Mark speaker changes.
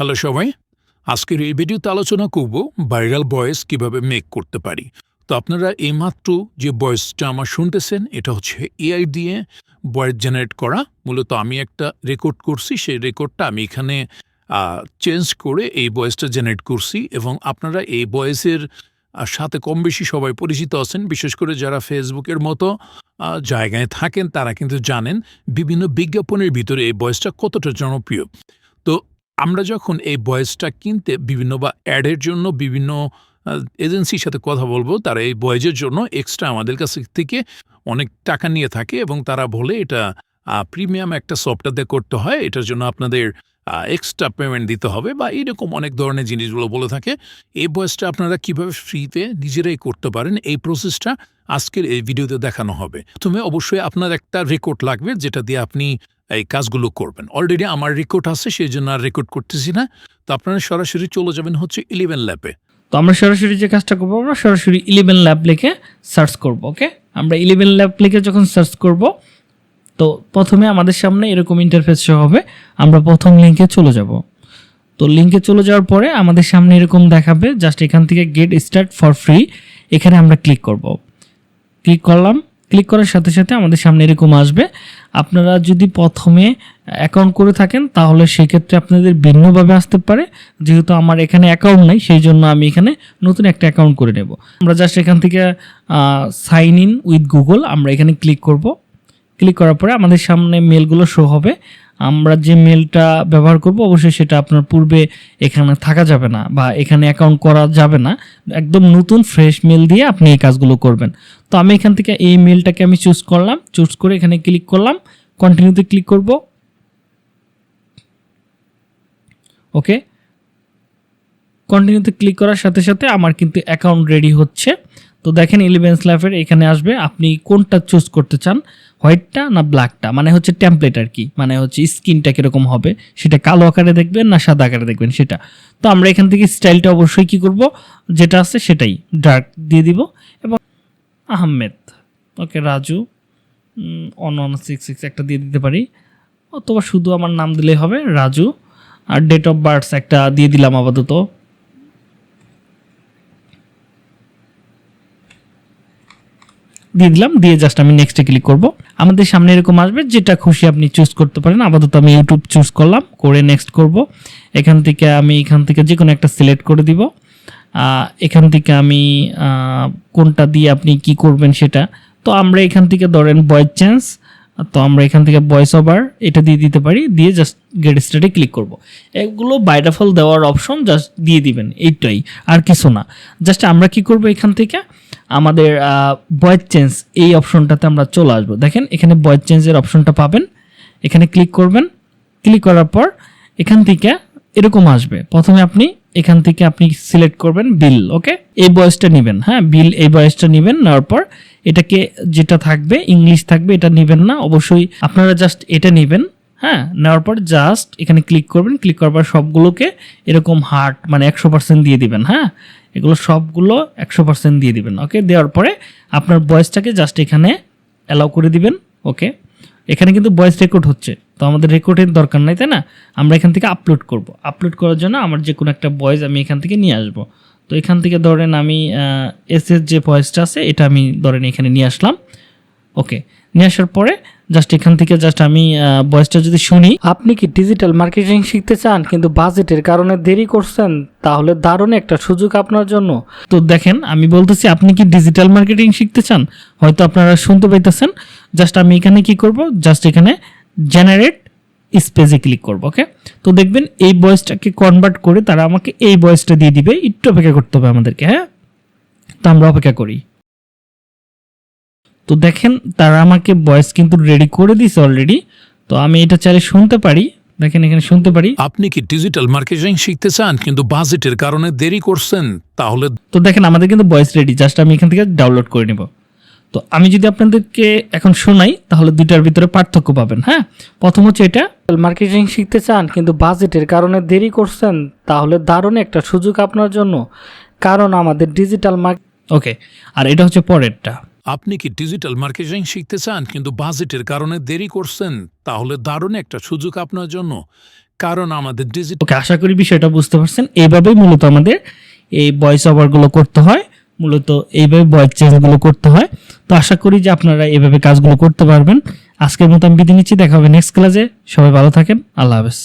Speaker 1: Hello সবাই আজকের এই ভিডিওতে আলোচনা করব ভাইরাল ভয়েস কীভাবে মেক করতে পারি। তো আপনারা এইমাত্র যে ভয়েসটা আমার শুনতেছেন এটা হচ্ছে এআই দিয়ে ভয়েস জেনারেট করা। মূলত আমি একটা রেকর্ড করছি সেই রেকর্ডটা আমি এখানে চেঞ্জ করে এই ভয়েসটা জেনারেট করছি এবং আপনারা এই ভয়েসের আহ, সাথে কম বেশি সবাই পরিচিত আছেন। বিশেষ করে যারা ফেসবুকের মতো জায়গায় থাকেন তারা কিন্তু জানেন বিভিন্ন বিজ্ঞাপনের ভিতরে এই ভয়েসটা কতটা জনপ্রিয়। তো আমরা যখন এই ভয়েসটা কিনতে বিভিন্ন বা অ্যাডের জন্য বিভিন্ন এজেন্সির সাথে কথা বলব, তারা এই বয়েজের জন্য এক্সট্রা আমাদের কাছ থেকে অনেক টাকা নিয়ে থাকে এবং তারা বলে এটা প্রিমিয়াম একটা সফটওয়্যার করতে হয়, এটার জন্য আপনাদের এক্সট্রা পেমেন্ট দিতে হবে বা এরকম অনেক ধরনের জিনিসগুলো বলে থাকে। এই ভয়েসটা আপনারা কীভাবে ফ্রিতে নিজেরাই করতে পারেন, এই প্রসেসটা আজকের এই ভিডিওতে দেখানো হবে। প্রথমে অবশ্যই আপনার একটা রেকর্ড লাগবে, যেটা দিয়ে আপনি এই কাজগুলো করবেন। অলরেডি আমার রেকর্ড আছে সেই জন্য আর রেকর্ড করতেছি না। তো আপনারা সরাসরি চলে যাবেন হচ্ছে ইলেভেন ল্যাপে
Speaker 2: তো আমরা সরাসরি যে কাজটা করব, আমরা সরাসরি ইলেভেন ল্যাব লিখে সার্চ করব ওকে আমরা ইলেভেন ল্যাব লিখে যখন সার্চ করব, তো প্রথমে আমাদের সামনে এরকম ইন্টারফেস হবে। আমরা প্রথম লিঙ্কে চলে যাব। তো লিঙ্কে চলে যাওয়ার পরে আমাদের সামনে এরকম দেখাবে জাস্ট এখান থেকে গেট স্টার্ট ফর ফ্রি এখানে আমরা ক্লিক করব। ক্লিক করলাম ক্লিক করার সাথে সাথে আমাদের সামনে এরকম আসবে। আপনারা যদি প্রথমে অ্যাকাউন্ট করে থাকেন, তাহলে সেক্ষেত্রে আপনাদের ভিন্নভাবে আসতে পারে। যেহেতু আমার এখানে অ্যাকাউন্ট নেই সেই জন্য আমি এখানে নতুন একটা অ্যাকাউন্ট করে নেব। আমরা জাস্ট এখান থেকে সাইন ইন উইথ গুগল আমরা এখানে ক্লিক করব। ক্লিক করার পরে আমাদের সামনে মেলগুলো শো হবে। আমরা যে মেলটা ব্যবহার করব, অবশ্যই সেটা আপনার পূর্বে এখানে থাকা যাবে না বা এখানে অ্যাকাউন্ট করা যাবে না। একদম নতুন ফ্রেশ মেল দিয়ে আপনি এই কাজগুলো করবেন। তো আমি এখান থেকে এই মেলটাকে আমি চুজ করলাম চুজ করে এখানে ক্লিক করলাম কন্টিনিউতে ক্লিক করব। ওকে কন্টিনিউতে ক্লিক করার সাথে সাথে আমার কিন্তু অ্যাকাউন্ট রেডি হচ্ছে। তো দেখেন ইলেভেন স্ল্যাফের এখানে আসবে, আপনি কোনটা চুজ করতে চান হোয়াইটটা না ব্ল্যাকটা মানে হচ্ছে টেমপ্লেট আর কি মানে হচ্ছে স্কিনটা কীরকম হবে, সেটা কালো আকারে দেখবেন না সাদা আকারে দেখবেন সেটা। তো আমরা এখান থেকে স্টাইলটা অবশ্যই কী করব, যেটা আছে সেটাই ডার্ক দিয়ে দিব এবং Ahmed, okay, Raju on one six six একটা দিয়ে দিতে পারি। অথবা শুধু আমার নাম দিলেই হবে, রাজু, আর ডেট অফ বার্থস একটা দিয়ে দিলাম আপাতত। দিয়ে দিলাম, দিয়ে জাস্ট আমি নেক্সটে ক্লিক করব। আমাদের সামনে এরকম আসবে, যেটা খুশি আপনি চুজ করতে পারেন। আপাতত আমি ইউটিউব চুজ করলাম, করে নেক্সট করব। এখান থেকে আমি, এখান থেকে যে কোনো একটা সিলেক্ট করে দিব। এখান থেকে আমি কোনটা দিয়ে আপনি কি করবেন সেটা। তো আমরা এখান থেকে ধরেন বয়েস চেঞ্জ তো আমরা এখান থেকে ভয়েস ওভার এটা দিয়ে দিতে পারি, দিয়ে জাস্ট গেট স্টার্টে ক্লিক করব। এগুলো বাইডাফল দেওয়ার অপশন জাস্ট দিয়ে দিবেন, এইটাই, আর কিছু না। জাস্ট আমরা কি করব এখান থেকে? আমাদের ভয়েস চেঞ্জ এই অপশনটাতে আমরা চলে আসব। দেখেন, এখানে ভয়েস চেঞ্জের অপশনটা পাবেন। এখানে ক্লিক করবেন। ক্লিক করার পর এখান থেকে এরকম আসবে। প্রথমে আপনি এখান থেকে আপনি সিলেক্ট করবেন বিল ওকে এই বয়সটা নেবেন হ্যাঁ? বিল এই বয়সটা নেবেন, নেওয়ার পর এটাকে যেটা থাকবে, ইংলিশ থাকবে, এটা নেবেন না। অবশ্যই আপনারা জাস্ট এটা নেবেন হ্যাঁ? নেওয়ার পর জাস্ট এখানে ক্লিক করবেন। ক্লিক করার পর সবগুলোকে এরকম হার্ট মানে একশো পার্সেন্ট দিয়ে দিবেন হ্যাঁ? এগুলো সবগুলো একশো পার্সেন্ট দিয়ে দিবেন ওকে দেওয়ার পরে আপনার বয়সটাকে জাস্ট এখানে অ্যালাউ করে দিবেন ওকে এখানে কিন্তু ভয়েস রেকর্ড হচ্ছে, তো আমাদের রেকর্ডের দরকার নাই, তাই না? আমরা এখান থেকে আপলোড করব। আপলোড করার জন্য আমার যে কোনো একটা ভয়েস আমি এখান থেকে নিয়ে আসব। তো এখান থেকে ধরেন আমি এস এর যে ভয়েসটা আছে এটা আমি ধরেন এখানে নিয়ে আসলাম। ওকে নিয়ে আসার পরে জাস্ট এখান থেকে জাস্ট আমি ভয়েসটা যদি শুনি। আপনি কি ডিজিটাল মার্কেটিং শিখতে চান কিন্তু বাজেটের কারণে দেরি করছেন তাহলে দারুণ একটা সুযোগ আপনার জন্য। তো দেখেন আমি বলতেছি আপনি কি ডিজিটাল মার্কেটিং শিখতে চান? হয়তো আপনারা শুনতে পাইতেছেন। জাস্ট আমি এখানে কি করব? জাস্ট এখানে জেনারেট স্পেসে ক্লিক করব ওকে তো দেখবেন এই ভয়েসটাকে কনভার্ট করে তারা আমাকে এই ভয়েসটা দিয়ে দিবে একটু অপেক্ষা করতে হবে আমাদেরকে হ্যাঁ? তো আমরা অপেক্ষা করি। তো দেখেন তারা আমাকে ভয়েস কিন্তু রেডি করে দিয়েছে অলরেডি তো আমি এটা চাইলে শুনতে পারি। দেখেন এখানে শুনতে পারি।
Speaker 1: আপনি কি ডিজিটাল মার্কেটিং শিখতে চান কিন্তু বাজেটের কারণে দেরি করছেন? তাহলে
Speaker 2: তো দেখেন আমাদের কিন্তু ভয়েস রেডি জাস্ট আমি এখান থেকে ডাউনলোড করে নেব। তো আমি যদি আপনাদেরকে এখন শোনাই তাহলে দুইটার ভিতরে পার্থক্য পাবেন হ্যাঁ? প্রথম হচ্ছে এটা। মার্কেটিং শিখতে চান কিন্তু বাজেটের কারণে দেরি করছেন তাহলে দারুণ একটা সুযোগ আপনার জন্য কারণ আমাদের ডিজিটাল মার্কেট ওকে আর এটা হচ্ছে পরেরটা।
Speaker 1: আপনি কি ডিজিটাল মার্কেটিং শিখতে চান কিন্তু বাজেটের কারণে দেরি করছেন তাহলে দারুণ একটা সুযোগ আপনার জন্য কারণ আমাদের ডিজিটাল
Speaker 2: ওকে আশা করি বিষয়টা বুঝতে পারছেন। এইভাবেই মূলত আমাদের এই ভয়েস ওভারগুলো করতে হয়। মূলত এইভাবে ভয়েস চেঞ্জগুলো করতে হয়। তো আশা করি যে আপনারা এইভাবে কাজগুলো করতে পারবেন। আজকের মতো আমি বিদায় নিচ্ছি, দেখা হবে নেক্সট ক্লাসে সবাই ভালো থাকেন, আল্লাহ হাফেজ।